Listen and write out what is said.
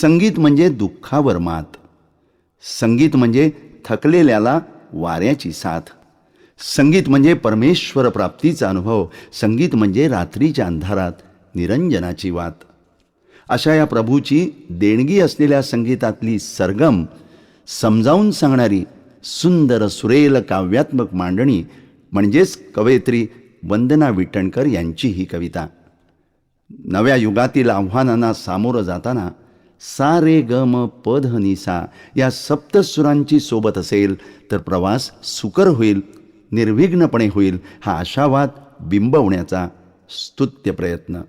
संगीत म्हणजे दुःखावर मात. संगीत म्हणजे थकलेल्याला वाऱ्याची साथ. संगीत म्हणजे परमेश्वर प्राप्तीचा अनुभव. संगीत म्हणजे रात्रीच्या अंधारात निरंजनाची वात. अशा या प्रभूची देणगी असलेल्या संगीतातली सरगम समजावून सांगणारी सुंदर सुरेल काव्यात्मक मांडणी म्हणजेच कवयित्री वंदना विटणकर यांची ही कविता. नव्या युगातील आव्हानांना सामोरं जाताना सा रे ग म नि सा या सप्तसुरांची सोबत असेल तर प्रवास सुकर होईल निर्विघ्नपणे होईल हा आशावाद बिंबवण्याचा स्तुत्य प्रयत्न.